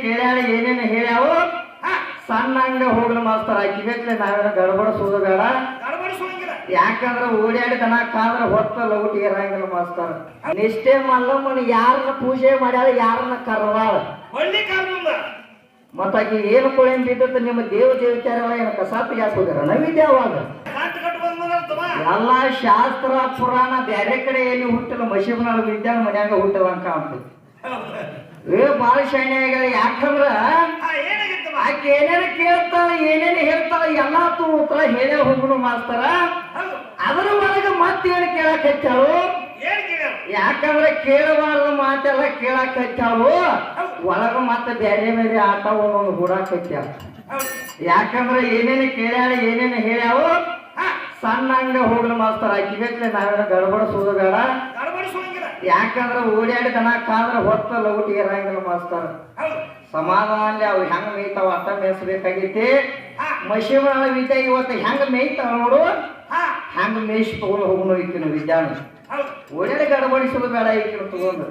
ಕೇಳ್ಯಾಳ ಏನೇನು ಹೇಳ್ಯಾವು ಸಣ್ಣ ಹಂಗ ಹೋಗ್ಲು ಮಾಸ್ತರ ಆಕಿಗಟ್ಲೆ ನಾವೇನ ಗಡಬಡಿಸೋದು ಬೇಡ. ಗಡಬಡಿಸುವಂಗಿಲ್ಲ ಯಾಕಂದ್ರ ಓಡಾಡಿ ದನ ಕಾದ್ರ ಹೊತ್ತ ಲೌಟಿಗೆ ಇರಂಗಿಲ್ಲ ಮಾಸ್ತರ. ನಿಷ್ಠೆ ಮಲ್ಲಮ್ಮನ ಯಾರನ್ನ ಪೂಜೆ ಮಾಡ್ಯಾಳ ಯಾರನ್ನ ಕರ್ವಾಳ ಮತ್ತ ಆಕಿ ಏನು ಕೊಳೆನ್ ಬಿದ್ದತ್ತ ನಿಮ್ಮ ದೇವ ದೇವಚಾರಗಳ ಏನು ಕಸಾತ್ ಯಾಕೆ ನವಿದ್ಯಾವಾಗ ನವಿದ್ಯ ಅವಾಗ ಎಲ್ಲಾ ಶಾಸ್ತ್ರ ಪುರಾಣ ಬ್ಯಾರೆ ಕಡೆ ಎಲ್ಲಿ ಹುಟ್ಟಿಲ್ಲ ಮಶೀಬ್ನಾಳ ವಿದ್ಯಾನ ಮನ್ಯಾಗ ಹುಟ್ಟಲ್ಲ ಅಂತ ಕಾಣ್ತದೆ. ಏ ಬಾಳ ಶಾಣೆ ಆಗ್ಯಾಳ ಯಾಕಂದ್ರ ಆಕೆ ಏನೇನು ಕೇಳ್ತಾಳ ಏನೇನು ಹೇಳ್ತಾಳ ಎಲ್ಲಾ ತೂ ಉತ್ತರ ಹೇಳೇ ಹೋಗುನು ಮಾಸ್ತರ. ಅದರ ಒಳಗ ಮತ್ತೇನು ಕೇಳಕ್ ಹಚ್ಚಾಳು? ಯಾಕಂದ್ರೆ ಕೇಳಬಾರ್ದ ಮಾತೆಲ್ಲ ಕೇಳಕ್ ಹಚ್ಚಾಳು? ಒಳಗ ಮತ್ತೆ ಬೇರೆ ಬೇರೆ ಆಟ ಒಂದೊಂದು ಹೂಡಕ್ ಹಚ್ಚಾಳ. ಯಾಕಂದ್ರೆ ಏನೇನು ಕೇಳ್ಯಾಳ ಏನೇನು ಹೇಳ್ಯಾವು ಸಣ್ಣ ಹಂಗ ಹೋಗ್ಲು ಮಾಸ್ತರ ಆಕಿಗಟ್ಲೆ ನಾವೇನ ಗಡಬಡಿಸೋದು ಬೇಡ. ಯಾಕಂದ್ರೆ ಓಡಾಡಿ ದನ ಕಾದ್ರ ಹೊತ್ತ ಲೌಟಿ ಇರಂಗಿಲ್ಲ ಮಾಸ್ತರ. ಸಮಾಧಾನ ಅವು ಹೆಂಗ ಮೇಯ್ತಾವ ಅಟ್ಟ ಮೇಯಿಸ್ಬೇಕಾಗೈತಿ ಮಶಿಮಳ ವಿದ್ಯೆ ಇವತ್ತು ಹೆಂಗ್ ಮೇಯ್ತಾವ ನೋಡು. ಹೆಂಗ ಮೇಯಿಸಿ ತಗೊಂಡು ಹೋಗುನು ಈಕಿನ ವಿದ್ಯಾನ. ಹೌದು. ಓಡಾಡಿ ಗಡಬಡಿಸೋದು ಬೇಡ ಐತಿ ತಗೊಂಡು.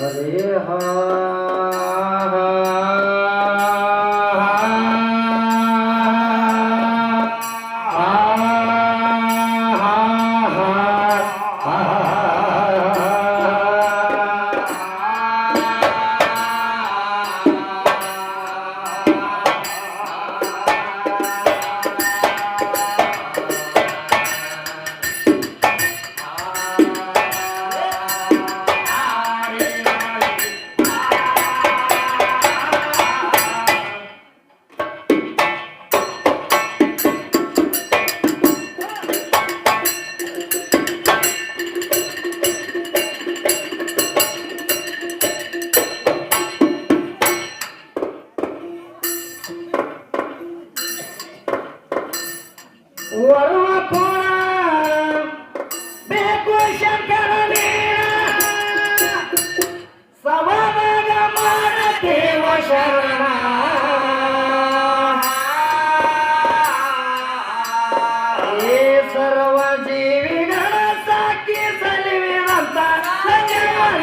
我的好。ಕೋಣ ಬೇಕು ಶಂಕರನೇ ಸವಾದಾಗ ಮಾಡತೇವ ಶರಣ ಏ ಸರ್ವ ಜೀವಿಗಳ ಸಾಕಿ ಸಲಿವಿನಂತ ಸಂಜೀವನ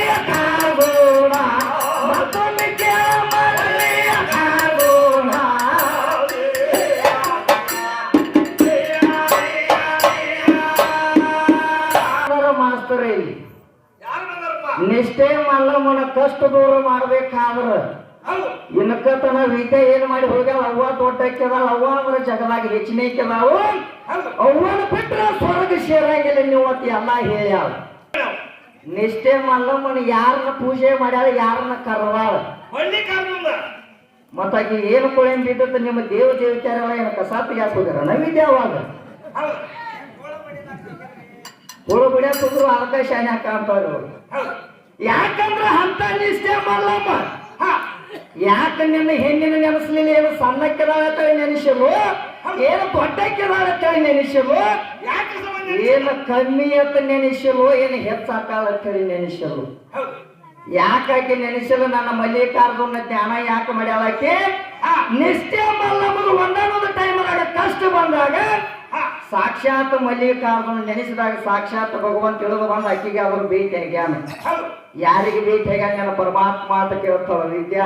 ಬಂದಾರಪ್ಪ ನಿಷ್ಠೆ ಮಲ್ಲಮ್ಮನ ಕಷ್ಟ ದೂರ ಮಾಡ್ಬೇಕಾದ್ರ ಇನ್ಕ ತನ ವಿದ್ಯೆ ಏನ್ ಮಾಡಿ ಹೋಗ್ಯಾವ? ಅವ್ವ ದೊಡ್ಡಕ್ಕೆದಾಳ ಅವ್ವ ಅಂದ್ರೆ ಜಗದಾಗ ಹೆಚ್ಚಿನಕ್ಕೆದಾವು ಅವ್ವನ ಬಿಟ್ರ ಸ್ವರ್ಗ ಸೇರಂಗಿಲ್ಲ ನೀವು ಅಂತ ಎಲ್ಲ ಹೇಳ್ಯಾವ ನಿಷ್ಠೆ ಮಲ್ಲಮ್ಮನ ಯಾರನ್ನ ಪೂಜೆ ಮಾಡ್ಯಾಳ ಯಾರನ್ನ ಕರ್ದಾಳ? ಒಳ್ಳೆ ಕಾರಣದಿಂದ ಮತ್ತ ಆಕಿ ಏನು ಕೊಳೆನ್ ಬಿದ್ದತ್ತ ನಿಮ್ಮ ದೇವ ದೇವಚಾರಗಳ ಏನು ಯಾಕೆ ಹೋಗ್ಯಾರ ನವಿದ್ಯ ಅವಾಗ? ಹುಳು ಬಿಡ್ಯಾಕ ಹೋದ್ರು ಅರ್ಧ ಶಾನೆ ಹೌದು. ಯಾಕಂದ್ರ ಅಂತ ನಿಷ್ಠೆ ಹಾ. ಯಾಕ ನಿನ್ನ ಹೆಣ್ಣಿನ ನೆನೆಸ್ಲಿಲ್ಲ? ಏನು ಸಣ್ಣಕ್ಕೆದಾಳ ಅಂತೇಳಿ ನೆನೆಸಲು ಏನು ದೊಡ್ಡಕ್ಕೆದಾಳ ಅಂತೇಳಿ ನೆನೆಸಲು ಯಾಕೆ ಸಂಬಂಧ ಏನು ಕಮ್ಮಿ ಅಂತ ನೆನೆಸಲು ಏನು ಹೆಚ್ಚಾಕಾಳ ಅಂತೇಳಿ ನೆನೆಸಲು ಹೌದು. ಯಾಕಾಕೆ ನೆನೆಸಲು ನನ್ನ ಮಲ್ಲಿಕಾರ್ಜುನ ಜ್ಞಾನ ಯಾಕೆ ಮಾಡ್ಯಾಳಕ್ಕೆ ನಿಷ್ಠೆ ಮಲ್ಲಮ್ಮದು ಒಂದಾನೊಂದು ಟೈಮ್ ಕಷ್ಟ ಬಂದಾಗ ಸಾಕ್ಷಾತ್ ಮಲ್ಲಿಕಾರ್ಜುನ ನೆನೆಸಿದಾಗ ಸಾಕ್ಷಾತ್ ಭಗವಂತ ತಿಳಿದು ಬಂದು ಅಕ್ಕಿಗೆ ಅವರು ಭೇಟಿ ಆಗ್ಯಾನ ಯಾರಿಗೆ ಭೇಟಿ ಆಗ್ಯಾನ ಪರಮಾತ್ಮ ಅಂತ ಕೇಳ್ತಾವ ವಿದ್ಯಾ?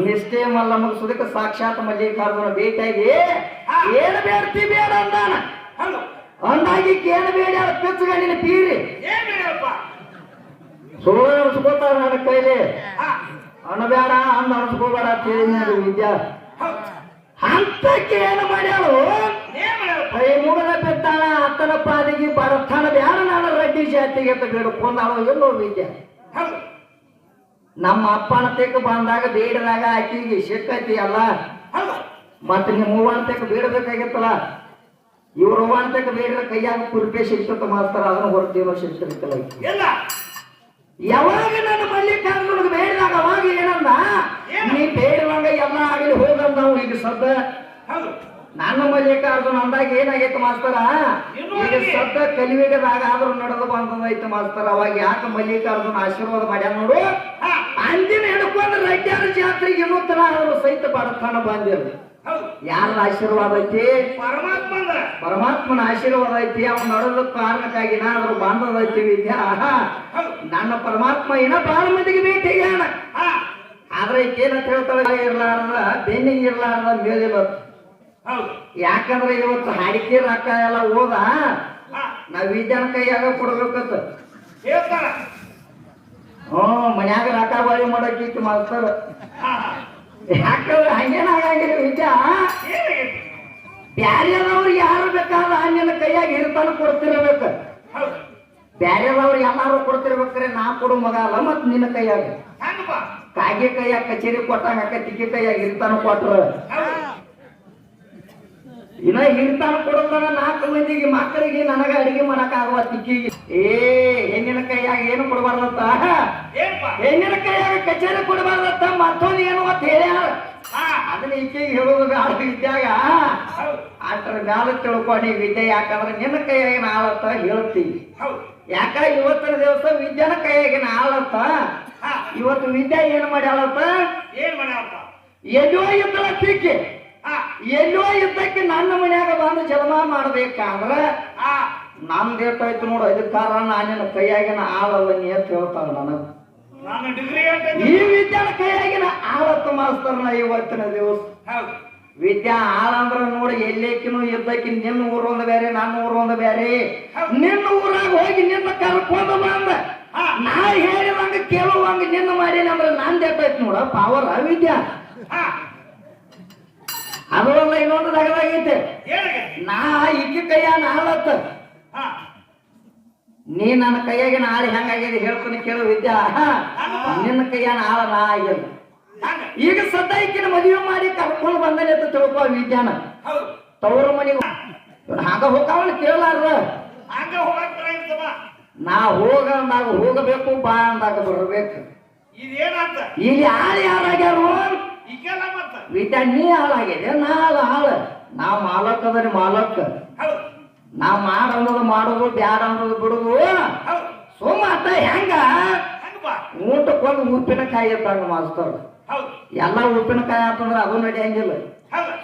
ನಿಷ್ಠೆ ಮಲ್ಲಮ್ಮ ಮುಗಿಸೋದಕ್ಕೆ ಸಾಕ್ಷಾತ್ ಮಲ್ಲಿಕಾರ್ಜುನ ಭೇಟಿಯಾಗಿ ಏನ್ ಬೇಡ್ತಿ ಬೇಡ ಅಂದಾನ? ಅಂದಾಗಿ ಏನ್ ಬೇಡ ಕಿಚ್ಗಣಿ ತೀರಿ. ಸುಳ್ಳು ಅನ್ಸ್ಕೋತಾರ ನನ್ನ ಕೈಲಿ. ಅಣ್ಣ ಅಣಬೇಡ ಅಂದ ಅನ್ಸ್ಕೋಬೇಡ ಅಂತ ಹೇಳಿದ್ನ ವಿದ್ಯಾ. ಅಂತಕ್ಕೆ ಏನು ಮಾಡ್ಯಾಳು? ಮುಗದ ಬಿದ್ದಾಳ ಅತ್ತನ ಪಾದಿಗೆ ಬರತ್ತಾಳ ಬ್ಯಾಡ ನಾನು ರೆಡ್ಡಿ ಜಾತಿಗೆ ಅಂತ ಬೇಡ್ಕೊಂಡಾಳು ಎಲ್ಲೋ ವಿದ್ಯೆ. ನಮ್ಮ ಅಪ್ಪನ ತೆಕ್ಕ ಬಂದಾಗ ಬೇಡದಾಗ ಆಕಿಗೆ ಸಿಕ್ಕೈತಿ ಅಲ್ಲ? ಮತ್ತೆ ನಿಮ್ಮ ಹೂವನ ತೆಕ್ಕ ಬೇಡಬೇಕಾಗಿತ್ತಲ್ಲ? ಇವ್ರ ಹೂವನ ತೆಕ್ಕ ಬೇಡ್ರ ಕೈಯಾಗ ಕುರುಪೆ ಶಿಕ್ಷಕ ಮಾಡ್ತಾರ ಅದನ್ನ ಹೊರತೀವೋ ಶಿಕ್ಷಕ ಈಕಿ. ಎಲ್ಲ ಯಾವಾಗ ನನ್ನ ಮಲ್ಲಿಕಾರ್ಜುನ ಬೇಡದಾಗ ಅವಾಗ ಏನಂದ? ಏನು? ನೀ ಬೇಡವಂಗ ಎಲ್ಲ ಆಗಲಿ ನಾವು ಈಗ ಸದ್ದ. ಹೌದು. ನನ್ನ ಮಲ್ಲಿಕಾರ್ಜುನ ಅಂದಾಗ ಏನಾಗೈತೆ ಮಾಸ್ತರ? ಈಗ? ಸದ್ದ ಕಲಿವಿಗದಾಗ ಆದ್ರೂ ನಡೆದು ಬಂದದೈತೆ ಮಾಸ್ತರ. ಅವಾಗ ಯಾಕೆ ಮಲ್ಲಿಕಾರ್ಜುನ ಆಶೀರ್ವಾದ ಮಾಡ್ಯಾನ ನೋಡು? ಅಂದಿನ ಹಿಡ್ಕೊಂಡು ರಡ್ಡ್ಯಾರ ಜಾತ್ರೆಗೆ ಇನ್ನೂ ತನ ಅವರು ಸಹಿತ ಬಡತನ ಬಂದಿಲ್ಲ ಹೌದು. ಯಾರ ಆಶೀರ್ವಾದ ಐತಿ? ಪರಮಾತ್ಮ ಪರಮಾತ್ಮನ ಆಶೀರ್ವಾದ ಐತಿ ಅವ್ನು ನಡೆದ ಕಾರಣಕ್ಕಾಗಿ ನಾದ್ರು ಬಾಂಧವೈತಿ ವಿದ್ಯಾ? ನನ್ನ ಪರಮಾತ್ಮ ಏನ ಬಾಳ ಮಂದಿಗೆ ಭೇಟಿ ಆದ್ರೆ ಏನಂತ ಹೇಳ್ತಾಳೆ ಇರ್ಲಾರ್ದ ಬೆನ್ನಿಗೆ ಇರ್ಲಾರ್ದ ಮೇಲಿಲ್ಲ ಯಾಕಂದ್ರೆ ಇವತ್ತು ಹಾಡಿಕೆ ರೊಕ್ಕ ಎಲ್ಲ ಹೋದ. ನಾ ನಾವ್ ವಿದ್ಯಾನ ಕೈಯಾಗ ಕೊಡ್ಬೇಕತ್ತ ಹ್ಮ್ ಮನ್ಯಾಗ ರೊಕ್ಕ ಬಾಳಿ ಮಾಡಕ್ಕಿತ್ತು ಹಾ. ಯಾಕಂದ್ರೆ ಹಂಗೇನ ಆಗಂಗಿಲ್ಲ ವಿದ್ಯಾ. ಏನಾಗೈತಿ? ಬ್ಯಾರ್ಯಾದವ್ರಿಗೆ ಯಾರು ಬೇಕಾದ ನಿನ್ನ ಕೈಯಾಗ ಇರ್ತಾನ ಕೊಡ್ತಿರ್ಬೇಕ. ಹೌದು. ಬ್ಯಾರ್ಯಾದವ್ರಿಗೆ ಎಲ್ಲಾರು ಕೊಡ್ತಿರ್ಬೇಕ್ರೆ ನಾ ಕೊಡು ಮಗ ಅಲ್ಲ ಮತ್ ನಿನ್ನ ಕೈಯಾಗ. ಕಾಗೆ ಕೈಯಾಗ ಕಚೇರಿ ಕೊಟ್ಟಾಗ ಅಕ್ಕ ತಿಕ್ಕಿ ಕೈಯಾಗ ಇರ್ತಾನ ಕೊಟ್ರ. ಇನ್ನ ಹಿಡ್ತಾನ ಕೊಡೋದ್ರ ನಾಲ್ಕು ಮಂದಿಗೆ ಮಕ್ಕಳಿಗೆ ನನಗ ಅಡಿಗೆ ಮಾಡಕ್ ಆಗುವ ತಿಕ್ಕಿಗೆ ಏ ಹೆಣ್ಣಿನ ಕೈಯಾಗ ಏನು ಕೊಡಬಾರ್ದತ್ತ ಹೆಣ್ಣಿನ ಕೈಯಾಗ ಕಚೇರಿ ಕೊಡಬಾರ್ದತ್ತ ಮತ್ತೊಂದು ಏನು ಅಂತ ಹೇಳ್ಯಾರ? ಅದನ್ನ ಈಕೆಗೆ ಹೇಳೋದು ಬ್ಯಾಡ ಹೌದು. ಅದ್ರ ಮ್ಯಾಲ ತಿಳ್ಕೊಂಡಿ ವಿದ್ಯೆ ಯಾಕಂದ್ರೆ ನಿನ್ನ ಕೈಯಾಗಿನ ಆಳತ್ತ ಹೇಳ್ತೀವಿ ಯಾಕ ಇವತ್ತಿನ ದಿವಸ ವಿದ್ಯಾನ ಕೈಯಾಗಿನ ಆಳತ್ತ ಇವತ್ತು ವಿದ್ಯಾ ಏನ್ ಮಾಡ್ಯಾಳತ್ತ ಏನ್ ಮಾಡ್ಯಾವಪ್ಪ ಎಜೋ ಇದ್ದಳ ತಿಕ್ಕಿ ಎಲ್ಲೋ ಇದ್ದಕ್ಕೆ ನನ್ನ ಮನ್ಯಾಗ ಬಂದು ಜನ್ಮ ಮಾಡ್ಬೇಕಂದ್ರ ಆ ನಮ್ದು ಎಷ್ಟಾಯ್ತು ನೋಡು ಅಧಿಕಾರ ನಾನಿನ ಕೈಯಾಗಿನ ಆಳವನ್ನಿ ಅಂತ ಹೇಳ್ತಾವ ನನಗ. ಈ ವಿದ್ಯಾನ ಕೈಯಾಗಿನ ಆಳತ್ತ ಮಾಸ್ತರ್ನ ಇವತ್ತಿನ ದಿವಸ. ವಿದ್ಯಾ ಆಳ ಅಂದ್ರ ನೋಡಿ ಎಲ್ಲೇಕಿನೂ ಇದ್ದಕ್ಕಿ ನಿನ್ನ ಊರೊಂದು ಬೇರೆ ನನ್ನ ಊರೊಂದು ಬೇರೆ ನಿನ್ನ ಊರಾಗ ಹೋಗಿ ನಿನ್ನ ಕರ್ಕೊಂಡು ಬಂದ ನಾ ಹೇಳಿದಂಗ ಕೇಳುವಂಗ ನಿನ್ನ ಮಾಡಿನ ಅಂದ್ರೆ ನಂದ್ ಎಷ್ಟಾಯ್ತು ನೋಡ ಆ ವಿದ್ಯಾ. ಅದರಲ್ಲ ಇನ್ನೊಂದು ಏನಾಗೈತಿ ನಾ ಇಕ್ಕಿ ಕೈಯ ಆಳತ್ತ ಹಾ. ನೀ ನನ್ನ ಕೈಯಾಗಿನ ಆಳ ಹೆಂಗಾಗಿದೆ ಹೇಳ್ಕೊಂಡು ಕೇಳು ವಿದ್ಯಾ. ನಿನ್ನ ಕೈಯಾನ ಆಳ ನಾ ಈಗ ಸದ್ದ ಈಕಿನ ಮದುವೆ ಮಾಡಿ ಕರ್ಕೊಂಡು ಬಂದನೆ ಅಂತ ತಿಳ್ಕೊ ವಿದ್ಯಾನ. ತವರು ಮನೆಗೆ. ಹಾಗ ಹೋಗವನ ಕೇಳಲಾರ ಹಂಗ ಹೋಗಕ್ ನಾ ಹೋಗ ಅಂದಾಗ ಹೋಗಬೇಕು ಬಾ ಅಂದಾಗ ಬರಬೇಕು. ಇದೇನಂತ? ಇಲ್ಲಿ ಯಾರು ಯಾರಾಗ್ಯಾರು ವಿದ್ಯಾ ನೀ ಹಾಳಾಗಿದೆ ನಾ ಹಾಳು ಹಾಳು. ನಾ ಮಾಲಕ್ ಅದರಿ ಮಾಲಕ್. ನಾ ಮಾಡ ಅನ್ನೋದು ಮಾಡೋದು ಬ್ಯಾಡ ಅನ್ನೋದು ಬಿಡುದು. ಸುಮ್ಮ ಸೋಮ ಅತ್ತ ಹೆಂಗ ಊಟಕ್ಕೊಂದು ಉಪ್ಪಿನಕಾಯಿ ಇರ್ತಾನ ಮಾಸ್ತರ್. ಎಲ್ಲ ಉಪ್ಪಿನಕಾಯಿ ಅಂತಂದ್ರೆ ಅದು ನಡೆಯಂಗಿಲ್ಲ.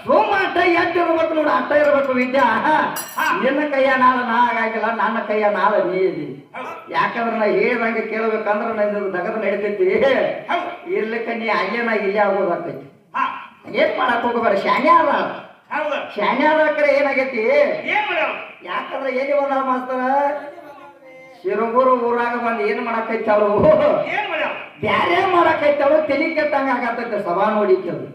ಸೋಮ ಅಟ್ಟ ಎದ್ದು ಇರ್ಬೇಕು ನೋಡು ಅಟ್ಟ ಇರ್ಬೇಕು ವಿದ್ಯಾ. ನಿನ್ನ ಕೈಯ ನಾಳೆ ನಾ ಆಗಾಗಿಲ್ಲ ನನ್ನ ಕೈಯ ನಾಳೆ ನೀ ಇದಿ. ಯಾಕಂದ್ರೆ ನಾ ಹೇಳ್ದಂಗೆ ಕೇಳ್ಬೇಕಂದ್ರೆ ನಂದು ದಗದ ನಡೀತೈತಿ. ಇರ್ಲಿಕ್ಕೆ ನೀ ಅಲ್ಲೇ ನಾ ಇಲ್ಲೇ ಆಗೋದಾಗ್ತೈತಿ. ಏನ್ ಮಾಡಕ್ ಹೋಗಬೇಡ ಶಾನೆ ಅದ ಶಾನೆ ಏನಾಗೈತಿ? ಯಾಕಂದ್ರೆ ಏನಿ ಬಂದ ಮಾಸ್ತರ? ಸಿರುಗೂರು ಊರಾಗ ಬಂದ್ ಏನ್ ಮಾಡಾಕೈತಿ ಏನ್ ಬ್ಯಾರೇ ಮಾಡಕೈತಾಳು ತಲಿ ಕೆಟ್ಟಂಗ ಆಗತ್ತೈತೆ ಸಭಾ ನೋಡಿಕ್ಕದು